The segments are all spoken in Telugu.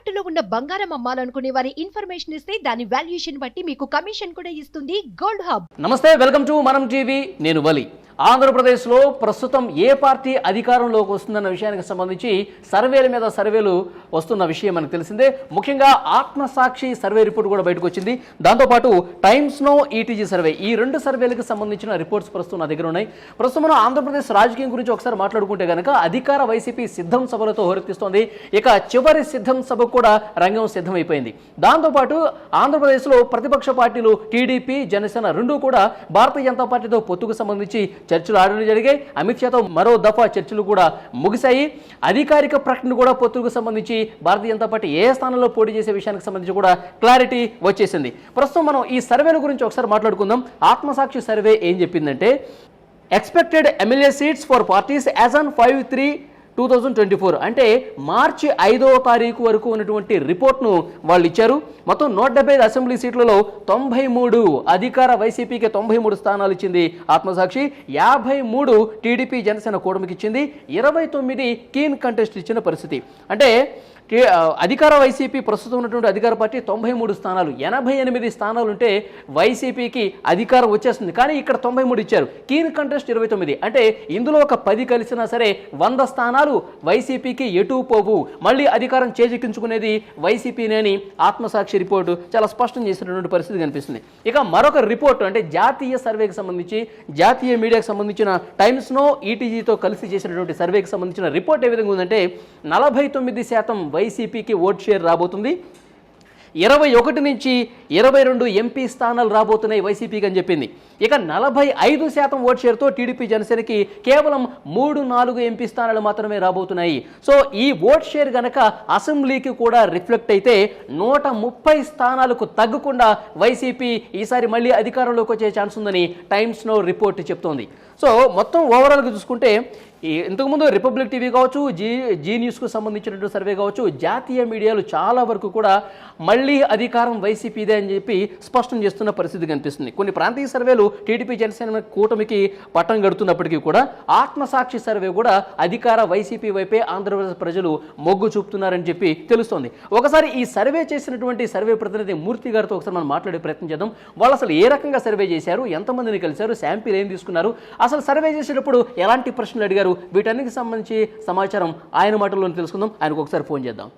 తాకట్టులో ఉన్న బంగారం అమ్మాలనుకునే వారి ఇన్ఫర్మేషన్ ఇస్తే దాని వాల్యుయేషన్ బట్టి మీకు కమిషన్ కూడా ఇస్తుంది గోల్డ్ హబ్ నమస్తే వెల్కమ్ టు మనం టీవీ నేను బలి ఆంధ్రప్రదేశ్లో ప్రస్తుతం ఏ పార్టీ అధికారంలోకి వస్తుందన్న విషయానికి సంబంధించి సర్వేల మీద సర్వేలు వస్తున్న విషయం మనకు తెలిసిందే. ముఖ్యంగా ఆత్మసాక్షి సర్వే రిపోర్ట్ కూడా బయటకు వచ్చింది. దాంతోపాటు టైమ్స్ నో ఈటీజీ సర్వే. ఈ రెండు సర్వేలకు సంబంధించిన రిపోర్ట్స్ ప్రస్తుతం నా దగ్గర ఉన్నాయి. ప్రస్తుతం మనం ఆంధ్రప్రదేశ్ రాజకీయం గురించి ఒకసారి మాట్లాడుకుంటే కనుక అధికార వైసీపీ సిద్ధం సభలతో హోరెత్తిస్తోంది. ఇక చివరి సిద్ధం సభ కూడా రంగం సిద్ధమైపోయింది. దాంతోపాటు ఆంధ్రప్రదేశ్లో ప్రతిపక్ష పార్టీలు టీడీపీ జనసేన రెండూ కూడా భారతీయ జనతా పార్టీతో పొత్తుకు సంబంధించి చర్చలు ఆడడం జరిగాయి. అమిత్ షాతో మరో దఫా చర్చలు కూడా ముగిశాయి. అధికారిక ప్రకటన కూడా పొత్తుకు సంబంధించి భారతీయ జనతా పార్టీ ఏ స్థానంలో పోటీ చేసే విషయానికి సంబంధించి కూడా క్లారిటీ వచ్చేసింది. ప్రస్తుతం మనం ఈ సర్వేల గురించి ఒకసారి మాట్లాడుకుందాం. ఆత్మసాక్షి సర్వే ఏం చెప్పిందంటే expected MLA seats for parties as on five three two thousand twenty four అంటే మార్చి ఐదవ తారీఖు వరకు ఉన్నటువంటి రిపోర్ట్ను వాళ్ళు ఇచ్చారు. మొత్తం నూట డెబ్బై ఐదు అసెంబ్లీ సీట్లలో తొంభై మూడు అధికార వైసీపీకి తొంభై మూడు స్థానాలు ఇచ్చింది ఆత్మసాక్షి. యాభై మూడు టీడీపీ జనసేన కూటమికి ఇచ్చింది. ఇరవై తొమ్మిది కీన్ కంటెస్ట్ ఇచ్చిన పరిస్థితి. అంటే అధికార వైసీపీ ప్రస్తుతం ఉన్నటువంటి అధికార పార్టీ తొంభై మూడు స్థానాలు. ఎనభై ఎనిమిది స్థానాలు ఉంటే వైసీపీకి అధికారం వచ్చేస్తుంది. కానీ ఇక్కడ తొంభై మూడు ఇచ్చారు. కీన్ కంటెస్ట్ ఇరవై తొమ్మిది. అంటే ఇందులో ఒక పది కలిసినా సరే వంద స్థానాలు వైసీపీకి ఎటు పోవు. మళ్ళీ అధికారం చేజిక్కించుకునేది వైసీపీనే అని ఆత్మసాక్షి రిపోర్టు చాలా స్పష్టం చేసినటువంటి పరిస్థితి కనిపిస్తుంది. ఇక మరొక రిపోర్టు అంటే జాతీయ సర్వేకి సంబంధించి జాతీయ మీడియాకి సంబంధించిన టైమ్స్నో ఈటీజీతో కలిసి చేసినటువంటి సర్వేకి సంబంధించిన రిపోర్ట్ ఏ విధంగా ఉందంటే నలభై తొమ్మిది శాతం వైసీపీకి ఓట్ షేర్ రాబోతుంది. ఇరవై ఒకటి నుంచి ఇరవై రెండు ఎంపీ స్థానాలు రాబోతున్నాయి వైసీపీకి అని చెప్పింది. ఇక నలభై ఐదు శాతం ఓట్ షేర్తో టీడీపీ జనసేనకి కేవలం మూడు నాలుగు ఎంపీ స్థానాలు మాత్రమే రాబోతున్నాయి. సో ఈ ఓట్ షేర్ గనక అసెంబ్లీకి కూడా రిఫ్లెక్ట్ అయితే నూట ముప్పై స్థానాలకు తగ్గకుండా వైసీపీ ఈసారి మళ్ళీ అధికారంలోకి వచ్చే ఛాన్స్ ఉందని టైమ్స్ నో రిపోర్ట్ చెప్తోంది. సో మొత్తం ఓవరాల్గా చూసుకుంటే ఈ ఇంతకుముందు రిపబ్లిక్ టీవీ కావచ్చు జీ జీ న్యూస్కు సంబంధించినటువంటి సర్వే కావచ్చు జాతీయ మీడియాలు చాలా వరకు కూడా మళ్ళీ అధికారం వైసీపీదే అని చెప్పి స్పష్టం చేస్తున్న పరిస్థితి కనిపిస్తుంది. కొన్ని ప్రాంతీయ సర్వేలు టీడీపీ జనసేన కూటమికి పట్టం గడుతున్నప్పటికీ కూడా ఆత్మసాక్షి సర్వే కూడా అధికార వైసీపీ వైపే ఆంధ్రప్రదేశ్ ప్రజలు మొగ్గు చూపుతున్నారని చెప్పి తెలుస్తోంది. ఒకసారి ఈ సర్వే చేసినటువంటి సర్వే ప్రతినిధి మూర్తి గారితో ఒకసారి మనం మాట్లాడే ప్రయత్నం చేద్దాం. వాళ్ళు అసలు ఏ రకంగా సర్వే చేశారు? ఎంతమందిని కలిశారు? శాంపిల్ ఏం తీసుకున్నారు? అసలు సర్వే చేసేటప్పుడు ఎలాంటి ప్రశ్నలు అడిగారు? వీటన్నిటికి సంబంధించి సమాచారం ఆయన మాటల్లో తెలుసుకుందాం. ఆయనకు ఒకసారి ఫోన్ చేద్దాం.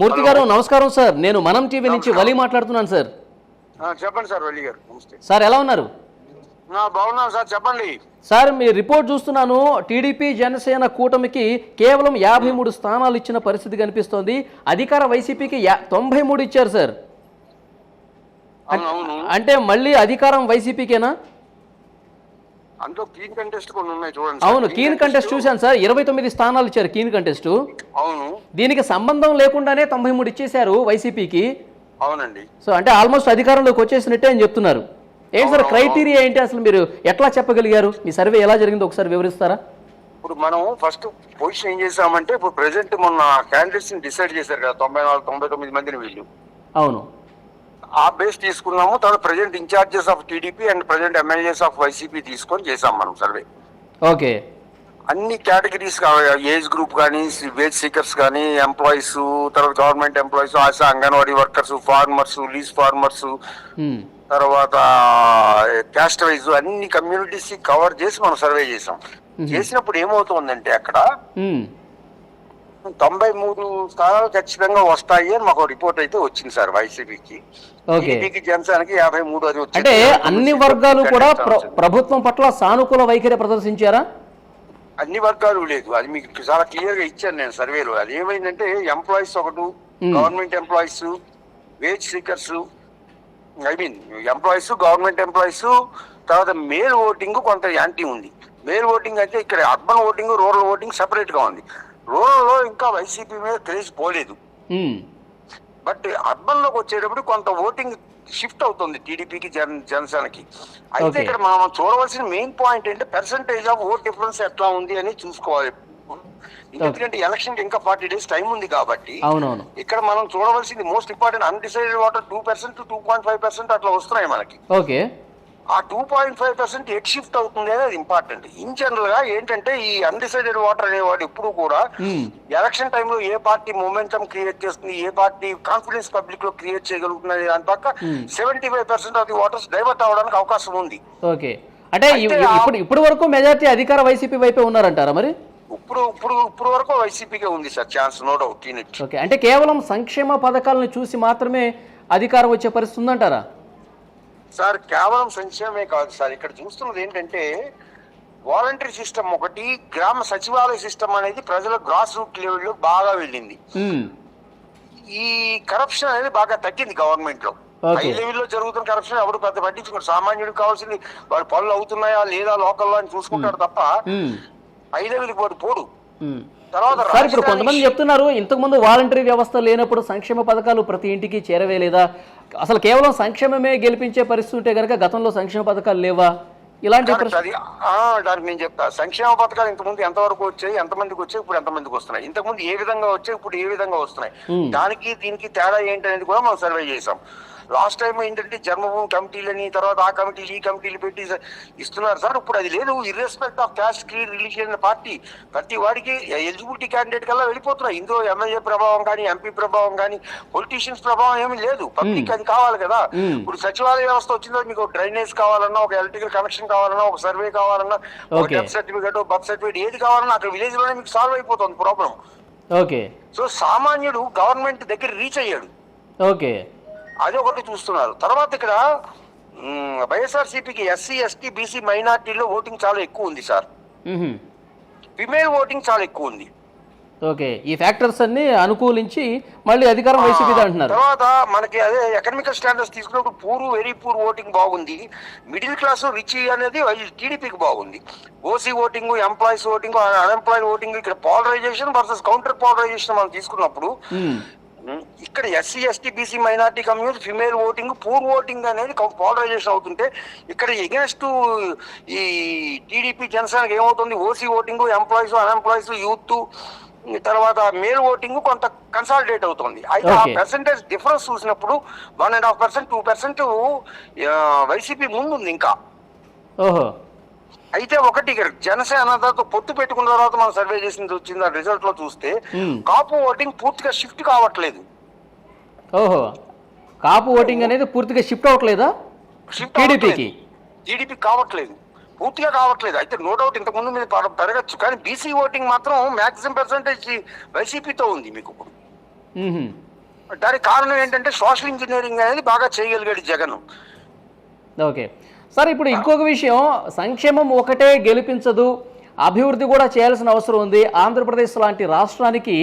మూర్తి గారు నమస్కారం సార్. నేను మనం టీవీ నుంచి వలి మాట్లాడుతున్నాను సార్. చెప్పండి సార్ వల్లి గారు. సార్ ఎలా ఉన్నారు? బాగున్నాను సార్ చెప్పండి. సార్ మీ రిపోర్ట్ చూస్తున్నాను. టీడీపీ జనసేన కూటమికి కేవలం యాభై మూడు స్థానాలు ఇచ్చిన పరిస్థితి కనిపిస్తోంది. అధికార వైసీపీకి తొంభై మూడు ఇచ్చారు సార్. అంటే మళ్ళీ అధికారం వైసీపీకేనా? అందులో కీన్ కంటెస్ట్ కొన్ని ఉన్నాయి చూడండి అవును. కీన్ కంటెస్ట్ చూశాను సార్. ఇరవై తొమ్మిది స్థానాలు ఇచ్చారు కీన్ కంటెస్ట్ అవును. దీనికి సంబంధం లేకుండానే తొంభై మూడు ఇచ్చేశారు వైసీపీకి. అవునండి. సో అంటే ఆల్మోస్ట్ అధికారంలోకి వచ్చేసినట్టే అని చెప్తున్నారు. ఏంటి సార్ క్రైటీరియా ఏంటి అసలు మీరు ఎట్లా చెప్పగలిగారు? మీ సర్వే ఎలా జరిగిందో ఒకసారి వివరిస్తారా? ఇప్పుడు మనం ఫస్ట్ పొజిషన్ ఏం చేసామంటే ఇప్పుడు ప్రెసెంట్ మొన్న క్యాండిడేట్స్ని డిసైడ్ చేశారు కదా తొంభై నాలుగు తొంభై తొమ్మిది మందిని వీళ్ళు. అవును. ఆ బేస్ తీసుకున్నాము తర్వాత present incharges of TDP and present MLAs of YCP తీసుకొని చేసాం మనం సర్వే ఓకే. అన్ని కేటగిరీస్ ఏజ్ గ్రూప్ కానీ వేజ్ సీకర్స్ కానీ ఎంప్లాయీస్ తర్వాత government employees Asha Anganwadi workers farmers lease farmers. తర్వాత క్యాస్ట్ వైజ్ అన్ని కమ్యూనిటీస్ కవర్ చేసి మనం సర్వే చేసాం చేసినప్పుడు ఏమవుతుందంటే అక్కడ. తొంభై మూడు స్థానాలు ఖచ్చితంగా వస్తాయి అని మాకు రిపోర్ట్ అయితే వచ్చింది సార్ వైసీపీకి టీడీపీకి జనసేనకి యాభై మూడు అది వచ్చింది. అంటే అన్ని వర్గాలు కూడా ప్ర- ప్రభుత్వం పట్ల సానుకూల వైఖరి ప్రదర్శించారా అన్ని వర్గాలు లేదు అది మీకు చాలా క్లియర్గా ఇచ్చాను నేను సర్వేలో అది ఏమైందంటే ఎంప్లాయీస్ ఒకటి. Government employees wage seekers I mean employees government employees తర్వాత మేల్ ఓటింగ్ కొంత యాంటీ ఉంది. మేల్ ఓటింగ్ అంటే ఇక్కడ అర్బన్ ఓటింగ్ రూరల్ ఓటింగ్ సెపరేట్గా ఉంది. రూరల్లో ఇంకా వైసీపీ మీద క్రేజ్ పోలేదు. బట్ అర్బన్లోకి వచ్చేటప్పుడు కొంత ఓటింగ్ షిఫ్ట్ అవుతుంది టీడీపీకి జన జనసేనకి. అయితే. ఇక్కడ మనం చూడవలసిన మెయిన్ పాయింట్ ఏంటంటే పర్సంటేజ్ ఆఫ్ ఓట్ డిఫరెన్స్ ఎట్లా ఉంది అని చూసుకోవాలి. ఎందుకంటే ఎలక్షన్ ఇంకా ఫార్టీ డేస్ టైం ఉంది కాబట్టి అవునవును. ఇక్కడ మనం చూడవలసింది most important undecided voter two percent two point five percent అట్లా వస్తున్నాయి మనకి. ఓకే. ఆ two point five percent at shift అవుతుంది అనేది ఇంపార్టెంట్ ఇన్ జనరల్గా ఏంటంటే ఈ అన్డిసైడెడ్ వాటర్ అనేవాడు ఎప్పుడు కూడా. ఎలక్షన్ టైంలో ఏ పార్టీ మొమెంటం క్రియేట్ చేస్తుంది ఏ పార్టీ కాన్ఫిడెన్స్ పబ్లిక్లో క్రియేట్ చేయగలుగుతుంది దాని పక్క seventy five percent of the voters divert అవడానికి అవకాశం ఉంది. ఓకే. అంటే ఇప్పుడు ఇప్పుడు వరకు మెజార్టీ అధికార వైసీపీ వైపే ఉన్నారంటారా మరి? ఇప్పుడు ఇప్పుడు ఇప్పుడు వరకు వైసీపీకే ఉంది sir chance no doubt okay అంటే కేవలం సంక్షేమ పథకాలను చూసి మాత్రమే అధికారం వచ్చే పరిస్థితి ఉందంటారా? సార్ కేవలం సంక్షేమమే కాదు సార్ ఇక్కడ చూస్తున్నది ఏంటంటే వాలంటరీ సిస్టమ్ ఒకటి గ్రామ సచివాలయ సిస్టమ్ అనేది ప్రజల గ్రాస్ రూట్ లెవెల్లో బాగా వెళ్ళింది. మ్మ్. ఈ కరప్షన్ అనేది బాగా తగ్గింది గవర్నమెంట్లో. హై లెవెల్లో జరుగుతున్న కరప్షన్ ఎవరు పెద్ద పట్టించుకోరు. సామాన్యుడికి కావాల్సింది వాడి పనులు అవుతున్నాయా లేదా లోకల్లో అని చూసుకుంటాడు తప్ప మ్మ్. హై లెవెల్ వాడు పోడు. తర్వాత సార్ ఇప్పుడు కొంతమంది చెప్తున్నారు ఇంతకుముందు వాలంటరీ వ్యవస్థ లేనప్పుడు సంక్షేమ పథకాలు ప్రతి ఇంటికి చేరవేలేదా అసలు కేవలం సంక్షేమమే గెలిపించే పరిస్థితి ఉంటే కనుక గతంలో సంక్షేమ పథకాలు లేవా ఇలాంటి దానికి నేను చెప్తా సంక్షేమ పథకాలు ఇంతకుముందు ఎంతవరకు వచ్చాయి ఎంతమందికి వచ్చాయి ఇప్పుడు ఎంతమందికి వస్తున్నాయి ఇంతకుముందు ఏ విధంగా వచ్చాయి ఇప్పుడు ఏ విధంగా వస్తున్నాయి. దానికి దీనికి తేడా ఏంటి అనేది కూడా మనం సర్వే చేసాం లాస్ట్ టైం ఏంటంటే జన్మభూమి కమిటీలని తర్వాత ఆ కమిటీలు ఈ కమిటీలు పెట్టి ఇస్తున్నారు సార్. ఇప్పుడు అది లేదు. Irrespective of caste creed religion party ప్రతి వాడికి ఎలిజిబిలిటీ క్యాండిడేట్ కల్లా వెళ్ళిపోతున్నాయి. ఇందులో ఎమ్మెల్యే ప్రభావం కానీ ఎంపీ ప్రభావం కానీ పొలిటీషియన్స్ ప్రభావం ఏమీ లేదు. పబ్లిక్ అది కావాలి కదా. ఇప్పుడు సచివాలయ వ్యవస్థ వచ్చిందో మీకు డ్రైనేజ్ కావాలన్నా ఒక ఎలక్ట్రికల్ కనెక్షన్ కావాలన్నా ఒక సర్వే కావాలన్నా ఒక. డెత్ సర్టిఫికేట్ బర్త్ సర్టిఫికేట్ ఏది కావాలన్నా అక్కడ విలేజ్లోనే మీకు సాల్వ్ అయిపోతుంది ప్రాబ్లం ఓకే. సో సామాన్యుడు గవర్నమెంట్ దగ్గర రీచ్ అయ్యాడు. ఓకే. అది ఒకటి చూస్తున్నారు. తర్వాత ఇక్కడ వైఎస్ఆర్సీపీకి ఎస్సీ ఎస్టీ బీసీ మైనార్టీలో ఓటింగ్ చాలా ఎక్కువ ఉంది సార్. ఫిమేల్ ఓటింగ్ చాలా ఎక్కువ ఉంది. ఓకే. ఈ ఫ్యాక్టర్స్ అన్ని అనుకూలించి మళ్ళీ అధికారం వైసీపీ అంటున్నారు. తర్వాత మనకి అదే ఎకనామికల్ స్టాండర్డ్స్ తీసుకున్నప్పుడు పూర్ వెరీ పూర్ ఓటింగ్ బాగుంది. మిడిల్ క్లాస్ రిచ్ అనేది టీడీపీకి బాగుంది. OC voting employees voting unemployed voting ఇక్కడ పాలరైజేషన్ వర్సెస్ కౌంటర్ పాలరైజేషన్ మనం తీసుకున్నప్పుడు ఇక్కడ SC ST BC minority community female voting poor voting అనేది పాలరైజేషన్ అవుతుంటే ఇక్కడ ఎగెన్స్ట్ ఈ టీడీపీ జనసేనకి ఏమవుతుంది? OC voting employees unemployees youth తర్వాత మేల్ ఓటింగ్ కొంత కన్సాలిడేట్ అవుతుంది. అయితే ఆ. పర్సంటేజ్ డిఫరెన్స్ చూసినప్పుడు one and half percent two percent YCP ముందు ఉంది ఇంకా. ఓహో. అయితే ఒకటి ఇక్కడ జనసేన తర్వాత పొత్తు పెట్టుకున్న తర్వాత మనం సర్వే చేసింది వచ్చింది ఆ రిజల్ట్లో చూస్తే. కాపు ఓటింగ్ పూర్తిగా షిఫ్ట్ కావట్లేదు. ఓహో. కాపు ఓటింగ్ అనేది పూర్తిగా షిఫ్ట్ అవ్వట్లేదా? టీడీపీకి టీడీపీ కావట్లేదు. పూర్తిగా కావట్లేదు. అయితే నో డౌట్ ఇంతకు ముందు మీద పెర- పెరగచ్చు కానీ బీసీ ఓటింగ్ మాత్రం మాక్సిమం పర్సెంటేజ్ వైసీపీతో ఉంది మీకు. దానికి కారణం ఏంటంటే సోషల్ ఇంజనీరింగ్ అనేది బాగా చేయగలిగాడు జగన్. ఓకే. సార్ ఇప్పుడు ఇంకొక విషయం సంక్షేమం ఒకటే గెలిపించదు. అభివృద్ధి కూడా చేయాల్సిన అవసరం ఉంది. ఆంధ్రప్రదేశ్ లాంటి రాష్ట్రానికి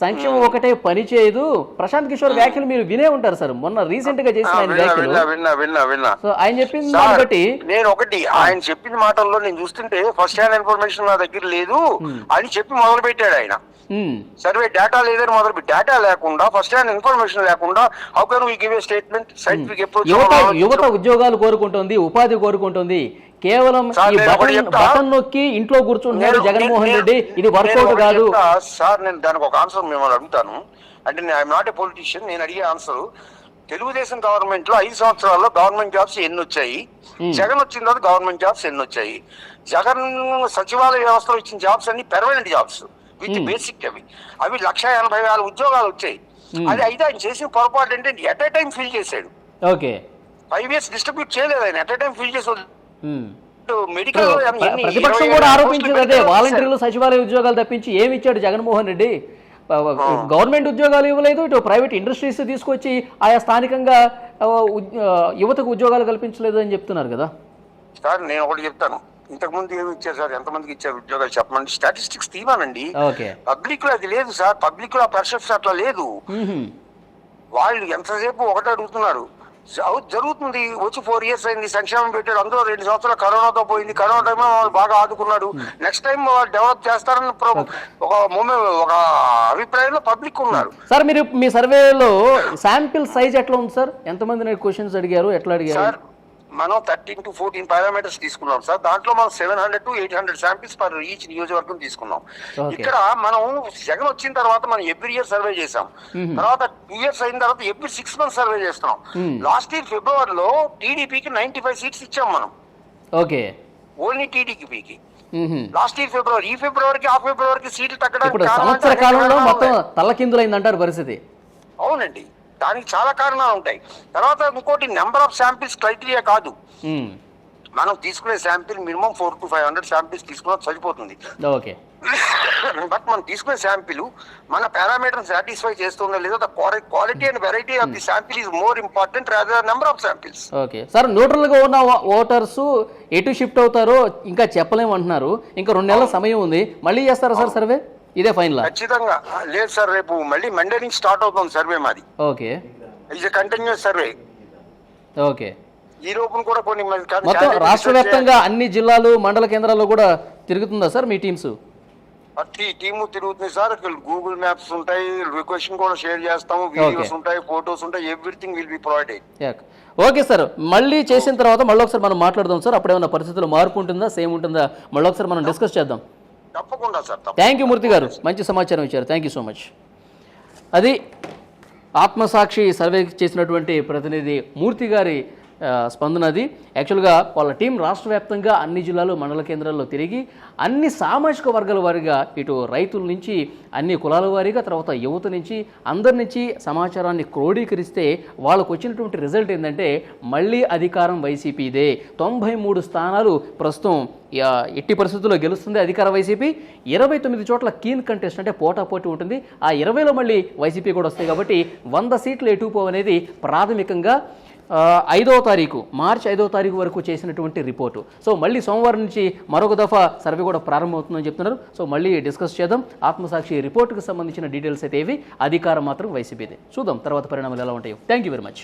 సంక్షేమం ఒకటే పని చేయదు. ప్రశాంత్ కిషోర్ వ్యాఖ్యలు మీరు వినే ఉంటారు సార్. మొన్న రీసెంట్గా చేసిన ఆయన విన్నా వ్యాఖ్యలు. విన్నా విన్నా విన్నా విన్నా. సో ఆయన దాన్ని బట్టి నేను ఒకటి ఆయన చెప్పిన మాటల్లో నేను చూస్తుంటే ఫస్ట్ హ్యాండ్ ఇన్ఫర్మేషన్ నా దగ్గర లేదు అని చెప్పి మొదలు పెట్టాడు ఆయన. సర్వే డేటా లేదని మొదలు డేటా లేకుండా ఫస్ట్ హ్యాండ్ ఇన్ఫర్మేషన్ లేకుండా how can we give a statement scientific యువత యువత ఉద్యోగాలు కోరుకుంటుంది ఉపాధి కోరుకుంటుంది. కేవలం ఈ బటన్. బటన్ నొక్కి ఇంట్లో కూర్చుంటున్నాడు నేను- జగన్మోహన్ రెడ్డి ఇది వర్కౌట్ కాదు. సార్ నేను దానికి ఒక ఆన్సర్ మిమ్మల్ని అడుగుతాను. అంటే ఐఎమ్ నాట్ ఏ పొలిటీషియన్ నేను అడిగే ఆన్సర్ తెలుగుదేశం గవర్నమెంట్లో ఐదు సంవత్సరాల్లో గవర్నమెంట్ జాబ్స్ ఎన్ని వచ్చాయి. జగన్ వచ్చిన తర్వాత గవర్నమెంట్ జాబ్స్ ఎన్ని వచ్చాయి జగన్ సచివాలయ వ్యవస్థలో ఇచ్చిన జాబ్స్ అన్ని పెర్మనెంట్ జాబ్స్ విత్. బేసిక్ అవి. అవి లక్ష ఎనభై వేల ఉద్యోగాలు వచ్చాయి. అది అయితే ఆయన చేసిన పొరపాటు ఏంటంటే ఎట్ ఏ టైం ఫిల్ చేశాడు. ఓకే. ఫైవ్ ఇయర్స్ డిస్ట్రిబ్యూట్ చేయలేదు ఆయన. ఎట్ ఏ టైం ఫిల్ చేసి ప్రతిపక్షం కూడా ఆరోపించింది అదే. వాలంటీర్లు సచివాలయ ఉద్యోగాలు తప్పించి ఏమి ఇచ్చాడు జగన్మోహన్ రెడ్డి? ప- గవర్నమెంట్ ఉద్యోగాలు ఇవ్వలేదు ఇటు ప్రైవేట్ ఇండస్ట్రీస్ తీసుకొచ్చి ఆయా స్థానికంగా యువతకు ఉద్యోగాలు కల్పించలేదు అని చెప్తున్నారు కదా? సార్ నేను ఒకటి చెప్తాను. ఇంతకు ముందు ఏమి ఇచ్చారు సార్? ఎంతమందికి ఇచ్చారు ఉద్యోగాలు చెప్పమండి? స్టాటిస్టిక్స్ తీవానండి పబ్లిక్లో అది లేదు సార్. పబ్లిక్లో పర్సెప్షన్ అట్లా లేదు. వాళ్ళు ఎంతసేపు ఒకటే అడుగుతున్నారు. జరుగుతుంది. వచ్చి ఫోర్ ఇయర్స్ అయింది. సంక్షేమం పెట్టాడు. అందులో రెండు సంవత్సరాలు కరోనాతో పోయింది. కరోనా టైంలో వాళ్ళు బాగా ఆదుకున్నాడు. నెక్స్ట్ టైం వాళ్ళు డెవలప్ చేస్తారని ప్ర- ఒక ఒక అభిప్రాయంలో పబ్లిక్ ఉన్నారు. సార్ మీరు మీ సర్వేలో శాంపిల్ సైజ్ ఎట్లా ఉంది సార్ ఎంతమంది క్వశ్చన్స్ అడిగారు? ఎట్లా అడిగారు? సార్ మనం థర్టీన్ టు ఫోర్టీన్ పారామీటర్స్ తీసుకున్నాం సార్. దాంట్లో మనం seven hundred to eight hundred samples per each నియోజకవర్గం తీసుకున్నాం. ఇక్కడ మనం జగన్ వచ్చిన తర్వాత మనం ఎవ్రీ ఇయర్ సర్వే చేసాం తర్వాత టూ ఇయర్స్ అయిన తర్వాత ఎవ్రీ సిక్స్ మంత్స్ సర్వే చేస్తున్నాం. లాస్ట్ ఇయర్ ఫిబ్రవరిలో టీడీపీకి నైన్టీ ఫైవ్ సీట్స్ ఇచ్చాం మనం. ఓకే. ఓన్లీ టీడీపీకి. లాస్ట్ ఇయర్ ఫిబ్రవరి ఈ ఫిబ్రవరికి ఆ ఫిబ్రవరికి సీట్లు తగ్గడానికి సంవత్సర కాలంలో మొత్తం. తల్లకిందులైందంటారు పరిస్థితి. అవునండి. దానికి చాలా కారణాలు ఉంటాయి. తర్వాత ఇంకోటి నెంబర్ ఆఫ్ శాంపిల్స్ క్రైటీరియా కాదు. మ్మ్. మనం తీసుకునే sample minimum four to five hundred samples తీసుకున్నా సరిపోతుంది. ఓకే బట్ మనం తీసుకునే శాంపిల్ మన పారామీటర్ సాటిస్ఫై చేస్తుందో లేదో quality and variety of the sample is more important rather number of samples okay sir న్యూట్రల్గా ఉన్న ఓ- ఓటర్స్ ఎటు షిఫ్ట్ అవుతారో ఇంకా చెప్పలేము అంటున్నారు ఇంకా రెండు నెలల సమయం ఉంది. మళ్ళీ చేస్తారా సార్ సర్వే ఇదే ఫైనల్ ఖచ్చితంగా. లేదు సార్ రేపు మళ్ళీ మండే నుంచి స్టార్ట్ అవుతుంది సర్వే మాది. Okay. It's continuous survey okay. ఈ లోపల కూడా కొన్ని మొత్తం రాష్ట్ర వ్యాప్తంగా అన్ని జిల్లాలు మండల కేంద్రాల్లో కూడా తిరుగుతుందా సార్ మీ టీమ్స్ ప్రతి టీము తిరుగుతుంది సార్. గూగుల్ మ్యాప్స్ ఉంటాయి లొకేషన్ కూడా షేర్ చేస్తాము. వీడియోస్ ఉంటాయి ఫోటోస్ ఉంటాయి everything will be provided okay sir మళ్ళీ చేసిన తర్వాత మళ్ళీ ఒకసారి మనం మాట్లాడదాం సార్ అప్పుడేమన్నా పరిస్థితులు మార్పు ఉంటుందా సేమ్ ఉంటుందా? మళ్ళీ ఒకసారి మనం డిస్కస్ చేద్దాం. తప్పకుండా సార్ థ్యాంక్ యూ మూర్తి గారు. మంచి సమాచారం ఇచ్చారు. థ్యాంక్ యూ సో మచ్ అది ఆత్మసాక్షి సర్వే చేసినటువంటి ప్రతినిధి మూర్తి గారి స్పందన అది. యాక్చువల్గా వాళ్ళ టీం రాష్ట్ర వ్యాప్తంగా అన్ని జిల్లాలు మండల కేంద్రాల్లో తిరిగి అన్ని సామాజిక వర్గాల వారిగా ఇటు రైతుల నుంచి అన్ని కులాల వారీగా తర్వాత యువత నుంచి అందరి నుంచి సమాచారాన్ని క్రోడీకరిస్తే వాళ్ళకు వచ్చినటువంటి రిజల్ట్ ఏంటంటే మళ్ళీ అధికారం వైసీపీదే. తొంభై మూడు స్థానాలు ప్రస్తుతం ఎట్టి పరిస్థితుల్లో గెలుస్తుంది అధికార వైసీపీ. ఇరవై తొమ్మిది చోట్ల కీన్ కంటెస్ట్ అంటే పోటా పోటీ ఉంటుంది. ఆ ఇరవైలో మళ్ళీ వైసీపీ కూడా వస్తాయి కాబట్టి వంద సీట్లు ఎటుపో అనేది ప్రాథమికంగా ఐదో ఐదవ తారీఖు మార్చి ఐదవ తారీఖు వరకు చేసినటువంటి రిపోర్టు. సో మళ్ళీ సోమవారం నుంచి మరొక దఫా సర్వే కూడా ప్రారంభమవుతుందని చెప్తున్నారు. సో మళ్ళీ డిస్కస్ చేద్దాం. ఆత్మసాక్షి రిపోర్టుకు సంబంధించిన డీటెయిల్స్ అయితే ఏవి అధికారం మాత్రం వైసీపీదే. చూద్దాం తర్వాత పరిణామాలు ఎలా ఉంటాయో. Thank you very much